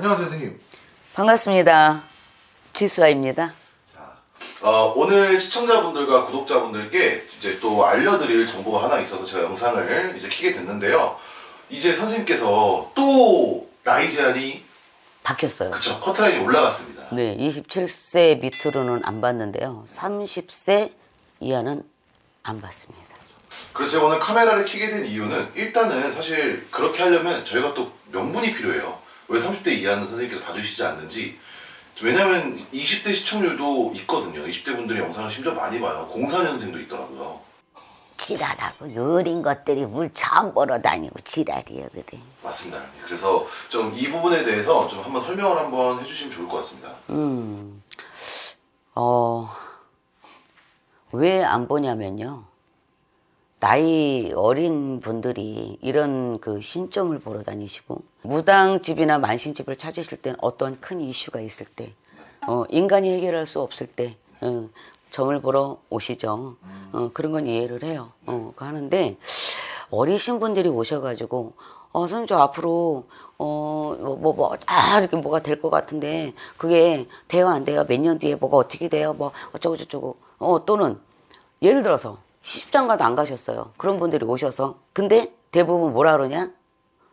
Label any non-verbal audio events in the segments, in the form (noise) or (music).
안녕하세요, 선생님. 반갑습니다. 지수아입니다. 자, 어, 오늘 시청자분들과 구독자분들께 이제 또 알려드릴 정보가 하나 있어서 제가 영상을 이제 키게 됐는데요. 이제 선생님께서 또 나이 제한이 바뀌었어요. 그쵸 커트라인이 올라갔습니다. 네, 27세 밑으로는 안 받는데요. 30세 이하는 안 받습니다. 그래서 제가 오늘 카메라를 켜게 된 이유는 일단은 사실 그렇게 하려면 저희가 또 명분이 필요해요. 왜 30대 이하는 선생님께서 봐주시지 않는지. 왜냐면 20대 시청률도 있거든요. 20대 분들이 영상을 심지어 많이 봐요. 04년생도 있더라고요. 지랄하고 어린 것들이 물 처음 벌어 다니고 지랄이야 그래. 맞습니다. 그래서 좀 이 부분에 대해서 좀 한번 설명을 한번 해주시면 좋을 것 같습니다. 음, 어, 왜 안 보냐면요. 나이 어린 분들이 이런 그 신점을 보러 다니시고 무당집이나 만신집을 찾으실 때는 어떠한 큰 이슈가 있을 때 어, 인간이 해결할 수 없을 때 어, 점을 보러 오시죠. 어, 그런 건 이해를 해요. 어, 하는데 어리신 분들이 오셔가지고 어, 선생님 저 앞으로 어, 뭐, 뭐, 뭐, 아, 이렇게 뭐가 될 것 같은데 그게 돼요 안 돼요? 몇 년 뒤에 뭐가 어떻게 돼요? 뭐 어쩌고 저쩌고 어, 또는 예를 들어서 시집장가도 안 가셨어요. 그런 분들이 오셔서 근데 대부분 뭐라 그러냐?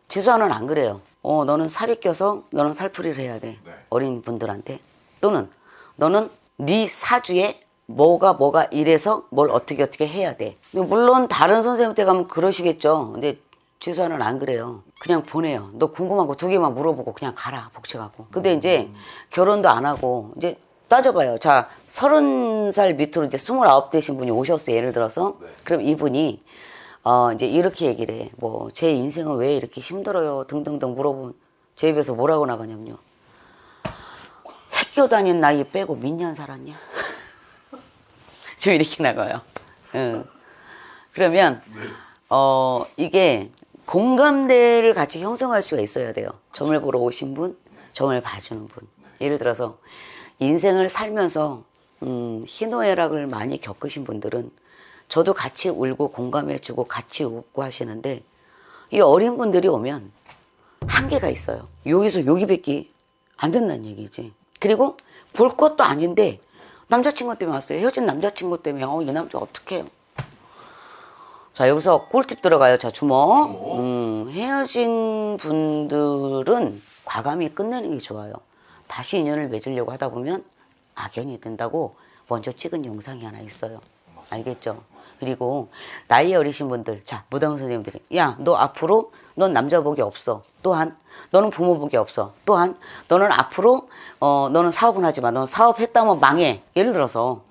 지수아는 안 그래요. 어, 너는 살이 껴서 너는 살풀이를 해야 돼. 네. 어린 분들한테 또는 너는 네 사주에 뭐가 뭐가 이래서 뭘 어떻게 어떻게 해야 돼. 물론 다른 선생님한테 가면 그러시겠죠. 근데 지수아는 안 그래요. 그냥 보내요. 너 궁금한 거 두 개만 물어보고 그냥 가라 복직하고. 근데 이제 결혼도 안 하고 이제 따져봐요. 자 서른 살 밑으로 이제 스물아홉 되신 분이 오셨어요. 예를 들어서 네. 그럼 이분이 어 이제 이렇게 얘기를 해. 뭐 제 인생은 왜 이렇게 힘들어요 등등등 물어보면 제 입에서 뭐라고 나가냐면요. 학교 다닌 나이 빼고 몇년 살았냐? (laughs) 좀 이렇게 나가요. 응. 그러면 어 이게 공감대를 같이 형성할 수가 있어야 돼요. 점을 보러 오신 분, 점을 봐주는 분. 예를 들어서 인생을 살면서 음, 희노애락을 많이 겪으신 분들은 저도 같이 울고 공감해주고 같이 웃고 하시는데 이 어린 분들이 오면 한계가 있어요. 여기서 여기밖에 안 된다는 얘기지. 그리고 볼 것도 아닌데 남자친구 때문에 왔어요. 헤어진 남자친구 때문에 어, 이 남자 어떡해요. 자 여기서 꿀팁 들어가요. 자. 주먹. 음, 헤어진 분들은 과감히 끝내는 게 좋아요. 다시 인연을 맺으려고 하다 보면 악연이 된다고 먼저 찍은 영상이 하나 있어요. 알겠죠? 그리고 나이 어리신 분들, 자 무당 선생님들이, 야 너 앞으로 넌 남자 복이 없어. 또한 너는 부모 복이 없어. 또한 너는 앞으로 어 너는 사업은 하지 마. 넌 사업했다면 망해. 예를 들어서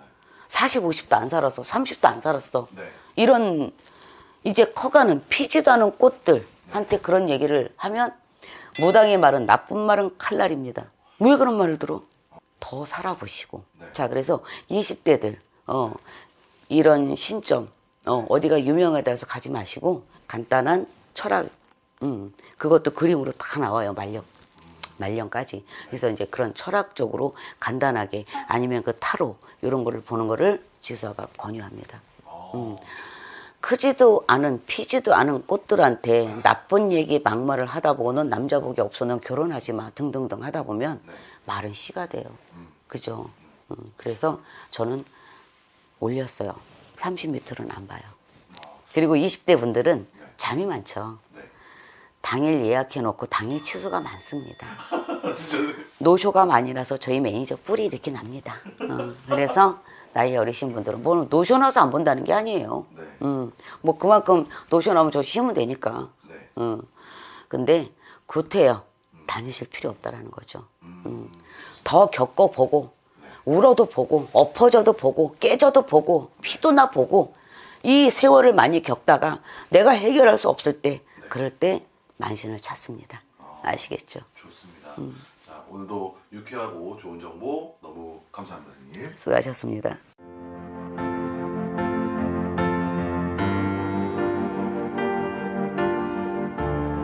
40, 50도 안 살았어. 30도 안 살았어. 네. 이런 이제 커가는 피지도 않은 꽃들한테 그런 얘기를 하면 무당의 말은 나쁜 말은 칼날입니다. 왜 그런 말을 들어? 더 살아보시고. 네. 자, 그래서 20대들, 어, 이런 신점, 어, 어디가 유명하다 해서 가지 마시고, 간단한 철학, 음, 그것도 그림으로 다 나와요, 말령. 말령까지. 그래서 이제 그런 철학적으로 간단하게 아니면 그 타로, 이런 거를 보는 거를 지수아가 권유합니다. 음. 크지도 않은 피지도 않은 꽃들한테 나쁜 얘기 막말을 하다 보고는 남자 복이 없어 넌 결혼하지 마 등등등 하다 보면 말은 씨가 돼요. 그죠? 음, 그래서 저는 올렸어요. 30m는 안 봐요. 그리고 20대 분들은 잠이 많죠. 네. 당일 예약해 놓고 당일 취소가 많습니다. (laughs) 노쇼가 많이 나서 저희 매니저 뿔이 이렇게 납니다. 어, 그래서 나이 어리신 분들은 뭐 노쇼 나서 안 본다는 게 아니에요. 네. 음, 뭐 그만큼 노쇼 나면 저 쉬면 되니까. 네. 음, 근데 구태여 다니실 필요 없다라는 거죠. 음, 더 겪어보고 울어도 보고 엎어져도 보고 깨져도 보고 피도 나 보고 이 세월을 많이 겪다가 내가 해결할 수 없을 때 그럴 때 만신을 찾습니다. 아시겠죠? 좋습니다. 자, 오늘도 유쾌하고 좋은 정보 너무 감사합니다, 선생님. 수고하셨습니다.